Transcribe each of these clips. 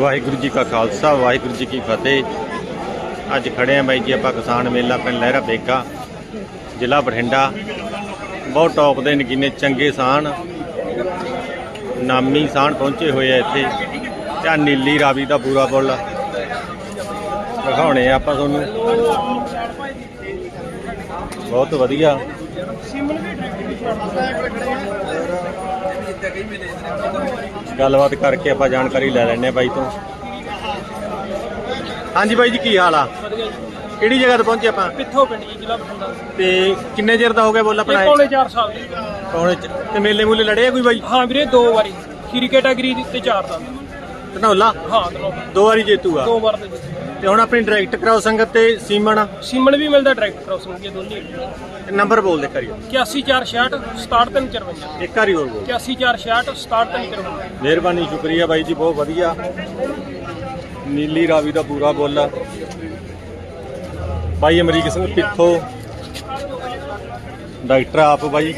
ਵਾਹਿਗੁਰੂ ਜੀ ਕਾ ਖਾਲਸਾ, ਵਾਹਿਗੁਰੂ ਜੀ ਕੀ ਫਤਿਹ। ਅੱਜ ਖੜੇ ਆ ਬਾਈ ਜੀ, ਆਪਾਂ ਕਿਸਾਨ ਮੇਲਾ ਪਿੰਡ ਲਹਿਰਾ ਬੇਗਾ ਜ਼ਿਲ੍ਹਾ ਬਠਿੰਡਾ। ਬਹੁਤ ਟੌਪ ਦੇ ਨਗੀਨੇ, ਚੰਗੇ ਸਾਨ, ਨਾਮੀ ਸਾਨ ਪਹੁੰਚੇ ਹੋਏ ਆ ਇੱਥੇ। ਤੇ ਨੀਲੀ ਰਾਵੀ ਦਾ ਪੂਰਾ ਬੁੱਲ ਦਿਖਾਉਣੇ ਆ ਆਪਾਂ ਤੁਹਾਨੂੰ। ਬਹੁਤ ਵਧੀਆ। ਗੱਲਬਾਤ ਕਰਕੇ ਆਪਾਂ ਜਾਣਕਾਰੀ ਲੈ ਲੈਣੇ ਬਾਈ ਤੋਂ। ਹਾਂਜੀ ਬਾਈ ਜੀ ਕੀ ਹਾਲ ਆ? ਕਿਹੜੀ ਜਗ੍ਹਾ ਤੇ ਪਹੁੰਚੇ ਆਪਾਂ? ਪਿੱਥੋਂ ਪਿੰਡ ਜੀ ਜ਼ਿਲ੍ਹਾ ਬਠਿੰਡਾ। ਤੇ ਕਿੰਨੇ ਚਿਰ ਦਾ ਹੋ ਗਿਆ ਬੋਲਾ ਆਪਣਾ ਪੌਣੇ 4 ਸਾਲ ਦੀ। ਪੌਣੇ ਚ ਤੇ ਮੇਲੇ ਮੂਲੇ ਲੜੇ ਆ ਕੋਈ ਬਾਈ? ਹਾਂ ਵੀਰੇ ਦੋ ਵਾਰੀ। ਖੀਰੀ ਕੈਟਾਗਰੀ ਤੇ ਚਾਰ ਦਾ। ਧਨੌਲਾ? ਹਾਂ ਦੋ ਦੋ ਵਾਰੀ ਜੇਤੂ ਆ। ਦੋ ਵਾਰ ਵਿੱਚ। ਤੇ ਹੁਣ ਆਪਣੀ ਡਾਇਰੈਕਟ ਕਰਾਉ ਤੇ ਸੀਮਨ ਸੀਮਨ ਵੀ ਮਿਲਦਾ ਡਾਇਰੈਕਟ ਕ੍ਰੋਸਿੰਗ ਦੀ ਦੋਨੇ ਨੰਬਰ ਬੋਲ ਦੇ ਕਰਿਓ 8466 67354 ਇੱਕ ਵਾਰੀ ਹੋਰ ਬੋਲ। 8466 67354 ਮਿਹਰਬਾਨੀ ਸ਼ੁਕਰੀਆ ਬਾਈ ਜੀ ਬਹੁਤ ਵਧੀਆ। ਨੀਲੀ ਰਾਵੀ ਦਾ ਪੂਰਾ ਬੋਲ ਆ। ਬਾਈ ਅਮਰੀਕ ਸਿੰਘ ਪਿੱਥੋ। ਡਾਕਟਰ ਆਪ ਬਾਈ।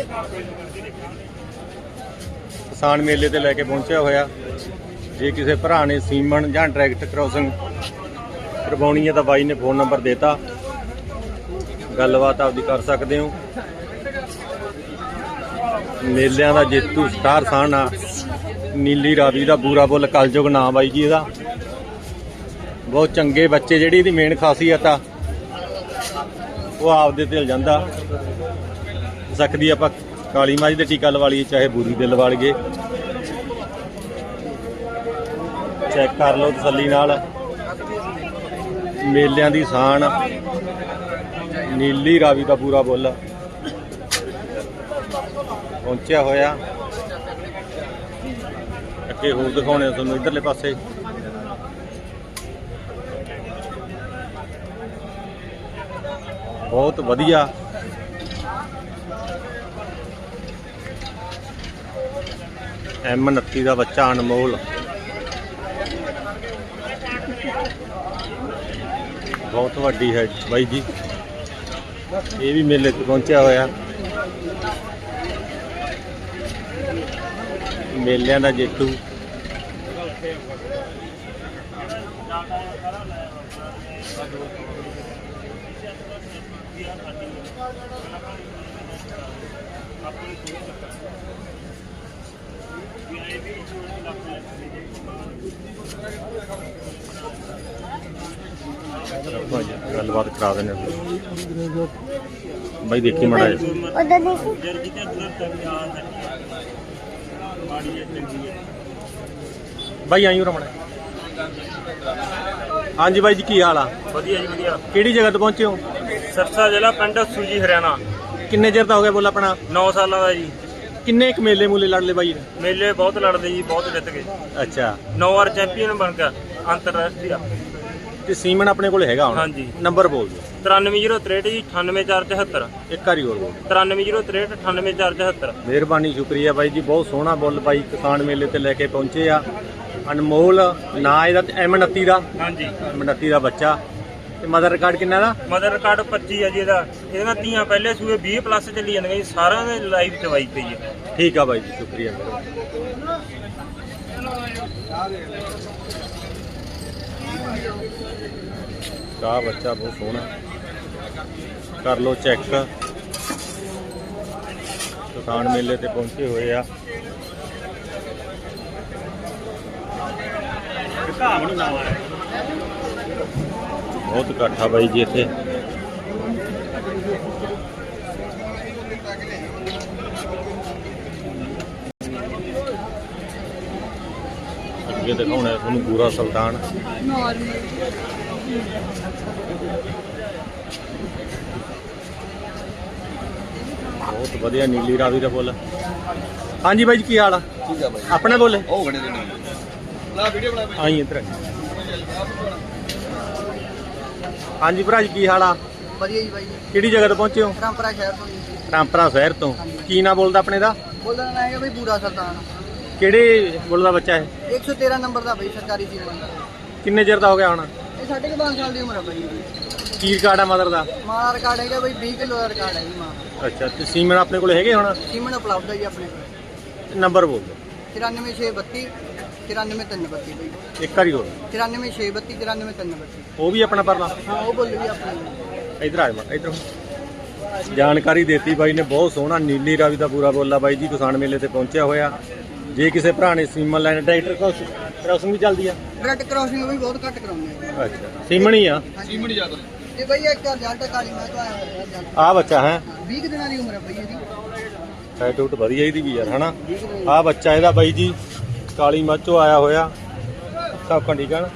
ਕਿਸਾਨ ਮੇਲੇ ਤੇ ਲੈ ਕੇ ਪਹੁੰਚਿਆ ਹੋਇਆ। ਜੇ ਕਿਸੇ ਭਰਾ ਨੇ ਸੀਮਨ ਜਾਂ ਡਾਇਰੈਕਟ ਕ੍ਰੋਸਿੰਗ ਕਰਵਾਉਣੀ ਹੈ ਤਾਂ ਬਾਈ ਨੇ ਫੋਨ ਨੰਬਰ ਦਿੱਤਾ। ਗੱਲਬਾਤ ਆਪਦੀ ਕਰ ਸਕਦੇ ਹੋ। ਮੇਲਿਆਂ ਦਾ ਜੇਤੂ ਸਟਾਰ ਸਾਨ ਆ। ਨੀਲੀ ਰਾਵੀ ਦਾ ਬੂਰਾ ਬੁੱਲ, ਕਲਯੁਗ ਨਾਮ ਬਾਈ ਜੀ ਇਹਦਾ। ਬਹੁਤ ਚੰਗੇ ਬੱਚੇ, ਜਿਹੜੀ ਇਹਦੀ ਮੇਨ ਖਾਸੀਅਤ ਆ, ਉਹ ਆਪਦੇ ਤੇ ਜਾਂਦਾ ਸਕਦੀ ਆਪਾਂ ਕਾਲੀ ਮਾਝ ਦੇ ਟੀਕਾ ਲਵਾ ਲਈਏ, ਚਾਹੇ ਬੂਰੀ ਦੇ ਲਵਾ ਲਈਏ। ਚੈੱਕ ਕਰ ਲਓ ਤਸੱਲੀ ਨਾਲ। ਮੇਲਿਆਂ ਦੀ ਸ਼ਾਨ ਨੀਲੀ ਰਾਵੀ ਦਾ ਪੂਰਾ ਬੁੱਲ। ਪਹੁੰਚਿਆ ਹੋਇਆ। ਅੱਗੇ ਹੋਰ ਦਿਖਾਉਣੇ ਤੁਹਾਨੂੰ ਇਧਰਲੇ ਪਾਸੇ। ਬਹੁਤ ਵਧੀਆ। ਐਮ 29 ਦਾ ਬੱਚਾ ਅਨਮੋਲ। ਬਹੁਤ ਵੱਡੀ ਹੈ ਬਾਈ ਜੀ। ਇਹ ਵੀ ਮੇਲੇ ਤੇ ਪਹੁੰਚਿਆ ਹੋਇਆ। ਮੇਲਿਆਂ ਦਾ ਜੇਤੂ ਆਪਾਂ ਜੀ ਗੱਲਬਾਤ ਕਰਾ ਦਿੰਦੇ ਹਾਂ। ਬਾਈ ਦੇਖੀ ਮੜਾ ਉਧਰ ਦੇਖੋ। ਬਾਈ ਆਇਓ ਰਮਣਾ। ਹਾਂਜੀ ਬਾਈ ਜੀ ਕੀ ਹਾਲ ਆ? ਵਧੀਆ ਜੀ ਵਧੀਆ। ਕਿਹੜੀ ਜਗ੍ਹਾ ਤੇ ਪਹੁੰਚੇ ਹੋ? ਸਰਸਾ ਜ਼ਿਲ੍ਹਾ ਪਿੰਡ ਸੂਜੀ ਹਰਿਆਣਾ। ਕਿੰਨੇ ਚਿਰ ਦਾ ਹੋ ਗਿਆ ਬੋਲ ਆਪਣਾ? 9 ਸਾਲਾਂ ਦਾ ਜੀ। ਕਿੰਨੇ ਇੱਕ ਮੇਲੇ ਮੂਲੇ ਲੜ ਲਏ ਬਾਈ ਨੇ ਮੇਲੇ ਬਹੁਤ ਲੜਦੇ ਜੀ ਬਹੁਤ ਜਿੱਤ ਗਏ। ਅੱਛਾ। 9 ਵਾਰ ਚੈਂਪੀਅਨ ਬਣ ਗਿਆ ਅੰਤਰਰਾਸ਼ਟਰੀ ਤੇ ਸੀਮਨ ਆਪਣੇ ਕੋਲ ਹੈਗਾ ਹੁਣ। ਹਾਂਜੀ। ਨੰਬਰ ਬੋਲ ਦਿਓ। 93063 ਜੀ 98474 ਇੱਕ ਵਾਰੀ ਹੋਰ ਬੋਲ 93063 98474 ਮਿਹਰਬਾਨੀ ਸ਼ੁਕਰੀਆ ਬਾਈ ਜੀ ਬਹੁਤ ਸੋਹਣਾ ਬੁੱਲ ਬਾਈ ਕਿਸਾਨ ਮੇਲੇ ਤੇ ਲੈ ਕੇ ਪਹੁੰਚੇ ਆ। ਅਨਮੋਲ ਨਾਂ ਇਹਦਾ ਐਮ 29 ਦਾ। ਹਾਂਜੀ। ਐਮ 29 ਦਾ ਬੱਚਾ। ਤੇ ਮਦਰ ਰਿਕਾਰਡ ਕਿੰਨਾ ਦਾ? ਮਦਰ ਰਿਕਾਰਡ 25 ਹੈ ਜੀ ਇਹਦਾ। ਇਹਦੀਆਂ ਧੀਆਂ ਪਹਿਲੇ ਸੂਏ 20 ਪਲੱਸ ਚੱਲੀ ਜਾਂਦੀਆਂ ਜੀ ਸਾਰਿਆਂ ਦੇ ਲਾਈਵ ਚਵਾਈ ਪਈ ਹੈ। ਠੀਕ ਆ ਬਾਈ ਜੀ ਸ਼ੁਕਰੀਆ। ਕਾ ਬੱਚਾ ਬਹੁਤ ਸੋਹਣਾ। ਕਰ ਲੋ ਚੈੱਕ ਦੁਕਾਨ ਮੇਲੇ ਤੇ ਪਹੁੰਚੇ ਹੋਏ ਆ। ਬਹੁਤ ਇਕੱਠਾ ਬਾਈ ਜੀ ਇੱਥੇ। ਅੱਗੇ ਦਿਖਾਉਣਾ ਤੁਹਾਨੂੰ ਪੂਰਾ ਸੁਲਤਾਨ। ਬਹੁਤ ਵਧੀਆ ਨੀਲੀ ਰਾਵੀ ਦਾ ਫੁੱਲ ਹਾਂਜੀ ਬਾਈ ਜੀ ਕੀ ਹਾਲ ਆ? ਠੀਕ ਆ ਬਾਈ। ਆਪਣਾ ਬੋਲੇ। ਉਹ ਖੜੇ ਦੇ ਨਾਲ। ਲਾ ਵੀਡੀਓ ਬਣਾ ਆਈ ਇੱਧਰ ਆ। ਹਾਂਜੀ ਭਰਾ ਜੀ ਕੀ ਹਾਲ ਆ? ਵਧੀਆ ਜੀ ਬਾਈ ਕਿਹੜੀ ਜਗ੍ਹਾ ਤੋਂ ਪਹੁੰਚੇ ਹੋ? ਪਰੰਪਰਾ ਸ਼ਹਿਰ ਤੋਂ ਜੀ। ਰਾਮਪੁਰਾ ਸ਼ਹਿਰ ਤੋਂ। ਕੀ ਨਾਂ ਬੋਲਦਾ ਆਪਣੇ ਦਾ? ਬੋਲਦਾ ਨਾ ਹੈਗਾ ਬਈ ਬੂਰਾ ਸਰਦਾਨ ਕਿਹੜੇ ਬੋਲਦਾ ਬੱਚਾ ਹੈ 113 ਨੰਬਰ ਦਾ ਬਈ ਸਰਕਾਰੀ ਸੀਮਨ ਦਾ। ਕਿੰਨੇ ਚਿਰ ਦਾ ਹੋ ਗਿਆ ਹੁਣ? ਇਹ ਸਾਡੇ ਕੋਲ 5 ਸਾਲ ਦੀ ਉਮਰ ਹੈ ਬਾਈ। ਕੀ ਰਿਕਾਰਡ ਆ ਮਦਰ ਦਾ? ਮਾਂ ਦਾ ਰਿਕਾਰਡ ਹੈਗਾ ਬਈ 20 ਕਿਲੋ ਦਾ ਰਿਕਾਰਡ ਹੈ ਜੀ ਮਾਂ। ਦਾ। ਅੱਛਾ ਤੇ ਸੀਮਨ ਆਪਣੇ ਕੋਲ ਹੈਗੇ ਹੁਣ? ਸੀਮਨ ਉਪਲਬਧ ਹੈ ਜੀ ਆਪਣੇ ਕੋਲ। ਨੰਬਰ ਬੋਲ ਦਿਓ। 93632 94332 ਬਈ। ਇੱਕ ਵਾਰੀ ਹੋਰ 94632 94332 ਉਹ ਵੀ ਆਪਣਾ ਪਰਲਾ? ਹਾਂ ਉਹ ਬੋਲ ਵੀ ਆਪਣੀ। ਇਧਰ ਆ ਜਾ ਇਧਰ ਜਾਣਕਾਰੀ ਦਿੱਤੀ ਬਾਈ ਨੇ ਬਹੁਤ ਸੋਹਣਾ ਨੀਲੀ ਰਾਵੀ ਦਾ ਪੂਰਾ ਬੋਲਾ ਬਾਈ ਜੀ ਕਿਸਾਨ ਮੇਲੇ ਤੇ ਪਹੁੰਚਿਆ ਹੋਇਆ। ਜੇ ਕਿਸੇ ਭਰਾ ਨੇ ਸੀਮਨ ਲੈਣਾ ਟਰੈਕਟਰ ਕੋਸ ਕ੍ਰਾਸਿੰਗ ਵੀ ਚੱਲਦੀ ਆ। ਰੈਡ ਕ੍ਰਾਸਿੰਗ ਵੀ ਬਹੁਤ ਘੱਟ ਕਰਾਉਂਦੇ ਆ। ਅੱਛਾ ਸੀਮਨ ਹੀ ਆ? ਸੀਮਣੀ ਜ਼ਿਆਦਾ। ਤੇ ਬਈ ਇੱਕ ਰਿਜ਼ਲਟ ਕਾਲੀ ਮੈਂ ਤੋਂ ਆਇਆ ਹੋਇਆ। ਆ ਬੱਚਾ ਹੈ। 20 ਕੁ ਦਿਨਾਂ ਦੀ ਉਮਰ ਹੈ ਬਈ ਇਹਦੀ। ਸਾਈਡ ਟੂਟ ਵਧੀਆ ਇਹਦੀ ਵੀ ਯਾਰ ਹਨਾ? ਆ ਬੱਚਾ ਇਹਦਾ ਬਾਈ ਜੀ ਕਾਲੀ ਮੱਝੋਂ ਆਇਆ ਹੋਇਆ। ਸਭ ਆ ਨਾ?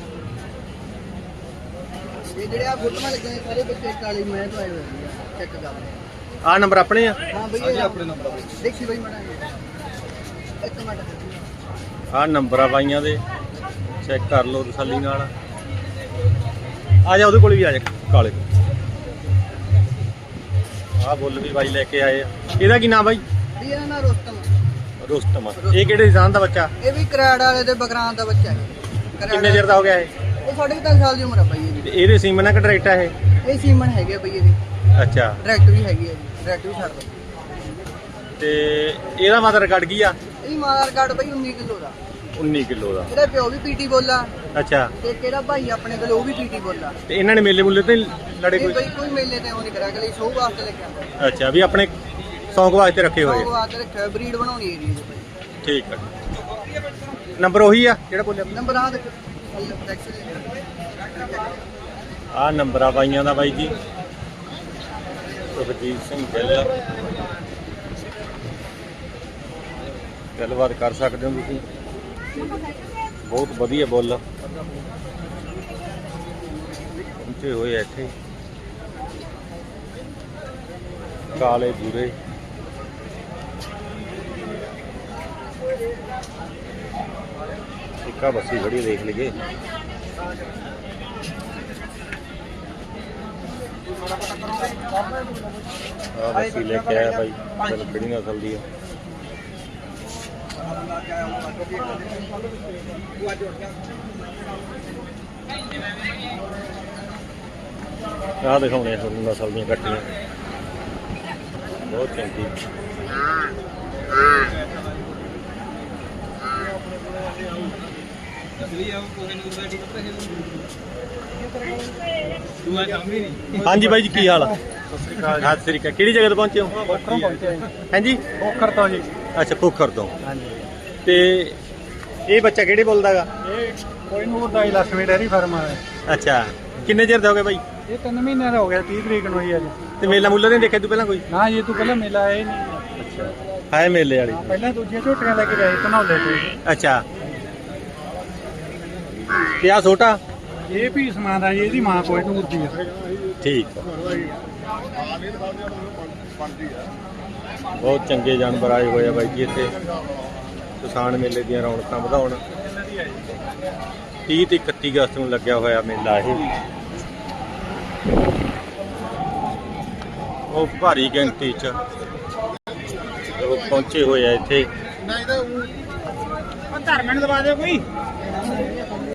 ਇਹ ਜਿਹੜੇ ਆ ਫੋਟੋਆਂ ਲੱਗੇ ਨੇ ਸਾਰੇ ਬੱਚੇ ਕਾਲੀ ਮੈਂ ਤੋਂ ਆਏ ਹੋਏ ਆ ਚੈੱਕ ਕਰ ਆ ਨੰਬਰ ਆਪਣੇ ਆ? ਹਾਂ ਬਈ ਇਹ ਆਪਣੇ ਨੰਬਰ ਦੇਖੀ ਬਈ ਮੜਾ ਇੱਕ ਮਿੰਟ ਆ ਨੰਬਰ ਆ ਬਾਈਆਂ ਦੇ। ਚੈੱਕ ਕਰ ਲਓ ਤਸੱਲੀ ਨਾਲ। ਆ ਜਾ ਉਹਦੇ ਕੋਲ ਵੀ ਆ ਜਾ ਕਾਲੇ ਆ ਬੁੱਲ ਵੀ ਬਾਈ ਲੈ ਕੇ ਆਏ ਆ। ਇਹਦਾ ਕੀ ਨਾਮ ਬਾਈ? ਇਹਦਾ ਨਾਂ ਰੋਸਤਮ। ਰੁਸਤਮ ਇਹ ਕਿਹੜੇ ਇਨਸਾਨ ਦਾ ਬੱਚਾ? ਇਹ ਵੀ ਕਰਾੜ ਵਾਲੇ ਦੇ ਬਗਰਾਂ ਦਾ ਬੱਚਾ ਹੈ। ਕਿੰਨੇ ਚਿਰ ਦਾ ਹੋ ਗਿਆ ਇਹ? ਇਹ ਸਾਢੇ ਕੁ ਤਿੰਨ ਸਾਲ ਦੀ ਉਮਰ ਹੈ ਬਈ ਇਹਦੀ। ਇਹਦੇ ਸੀਮਨ ਆ ਕਿ ਡਾਇਰੈਕਟ ਆ ਇਹ? ਇਹ ਸੀਮਨ ਹੈਗੇ ਬਈ ਇਹਦੀ। ਅੱਛਾ। ਡਾਇਰੈਕਟ ਵੀ ਹੈਗੀ ਹੈ ਜੀ ਡਾਇਰੈਕਟ ਵੀ ਛੱਡ ਦੋ। ਤੇ ਇਹਦਾ ਮਦਰ ਕੱਢ ਗਈ ਆ? ਇਹਦੀ ਮਾਰ ਕਾਰਡ ਬਈ 19 ਕਿਲੋ ਦਾ। 19 ਕਿਲੋ ਦਾ। ਇਹਦਾ ਪਿਓ ਵੀ ਪੀਟੀ ਬੋਲਾ। ਅੱਛਾ। ਤੇ ਕਿਹੜਾ ਭਾਈ ਆਪਣੇ ਕੋਲ ਉਹ ਵੀ ਪੀਟੀ ਬੋਲਾ। ਤੇ ਇਹਨਾਂ ਨੇ ਮੇਲੇ ਮੁੱਲੇ ਤੇ ਲੜੇ ਇਹ ਕੋਈ? ਬਈ ਕੋਈ ਮੇਲੇ ਤੇ ਉਹ ਨਹੀਂ ਕਰਿਆ ਅਗਲੇ ਸ਼ੋਅ ਵਾਸਤੇ ਲੱਗਿਆ ਅੱਛਾ ਵੀ ਆਪਣੇ ਸੌਂਕ ਵਾਸਤੇ ਰੱਖੇ ਹੋਏ। ਆ। ਵਾਸਤੇ ਰੱਖਿਆ ਬਰੀਡ ਬਣਾਉਣੀ ਹੈ ਜੀ ਠੀਕ ਆ। ਨੰਬਰ ਉਹੀ ਆ ਜਿਹੜਾ ਬੋਲਿਆ? ਨੰਬਰ ਆ ਦੇਖੋ ਆ ਨੰਬਰ ਆ ਬਾਈਆਂ ਦਾ ਬਾਈ ਜੀ। ਸੁਖਜੀਤ ਸਿੰਘ ਗਿੱਲ। ਗੱਲਬਾਤ ਕਰ ਸਕਦੇ ਹੋ ਤੁਸੀਂ। ਬਹੁਤ ਵਧੀਆ ਬੁੱਲ। ਪਹੁੰਚੇ ਹੋਏ ਇੱਥੇ। ਕਾਲੇ ਬੂਰੇ ਇੱਕਾ ਬੱਸੀ ਖੜੀ ਦੇਖ ਲਈਏ। ਆ ਬੱਸੀ ਲੈ ਕੇ ਆਇਆ ਭਾਈ, ਚਲ ਕਿਹੜੀ ਨਸਲ ਦੀ ਆ ਆ ਦਿਖਾਉਣੇ ਆ ਤੁਹਾਨੂੰ ਨਸਲ ਦੀਆਂ ਕੱਟੀਆਂ। ਬਹੁਤ ਚੰਗੀ। ਹਾਂਜੀ ਬਾਈ ਜੀ ਕੀ ਹਾਲ ਆ? ਸਤਿ ਸ੍ਰੀ ਅਕਾਲ ਕਿਹੜੀ ਜਗ੍ਹਾ ਤੇ ਪਹੁੰਚੇ ਹੋ? ਹਾਂਜੀ? ਪੋਖਰ ਤੋਂ ਜੀ। ਅੱਛਾ ਪੁੱਖਰ ਤੋਂ। ਹਾਂਜੀ। ਤੇ ਇਹ ਬੱਚਾ ਕਿਹੜੇ ਬੋਲਦਾਗਾ ਇਹ ਕੋਈ ਨੂਰ ਦਾ ਲక్ష్ਮੀ ਡੈਰੀ ਫਾਰਮ ਆ ਅੱਛਾ ਕਿੰਨੇ ਚਿਰ ਦਾ ਹੋ ਗਿਆ ਬਾਈ? ਇਹ 3 ਮਹੀਨੇ ਦਾ ਹੋ ਗਿਆ 30 ਤਰੀਕ ਨੂੰ ਹੀ ਅੱਜ ਤੇ ਮੇਲਾ ਮੁੱਲਾ ਨਹੀਂ ਦੇਖਿਆ ਤੂੰ ਪਹਿਲਾਂ ਕੋਈ? ਨਾ ਇਹ ਤੂੰ ਪਹਿਲਾਂ ਮੇਲਾ ਆਇਆ ਹੀ ਨਹੀਂ। ਹਾਏ ਮੇਲੇ ਵਾਲੀ। ਪਹਿਲਾਂ ਦੂਜੀਆਂ ਝੋਟੀਆਂ ਲੈ ਕੇ ਗਏ ਧਨੌਲੇ ਤੋਂ ਅੱਛਾ। ਤੇ ਆ ਛੋਟਾ? ਇਹ ਵੀ ਸਮਾਨ ਆ ਜੀ ਇਹਦੀ ਮਾਂ ਕੋਈ ਨੂਰ ਦੀ ਆ। ਠੀਕ। ਆ। ਬਹੁਤ ਚੰਗੇ ਜਾਨਵਰ ਆਏ ਹੋਏ ਆ ਬਾਈ ਜੀ ਇੱਥੇ। ਕਿਸਾਨ ਮੇਲੇ ਦੀਆਂ ਰੌਣਕਾਂ ਵਧਾਉਣ। 30 ਤੇ 31 ਅਗਸਤ ਨੂੰ ਲੱਗਿਆ ਹੋਇਆ ਮੇਲਾ ਇਹ। ਉਹ ਭਾਰੀ ਗਿਣਤੀ ਚ ਲੋਕ ਪਹੁੰਚੇ ਹੋਏ ਆ ਇੱਥੇ। ਧਰਮਣ ਦਵਾ ਦੇ ਕੋਈ।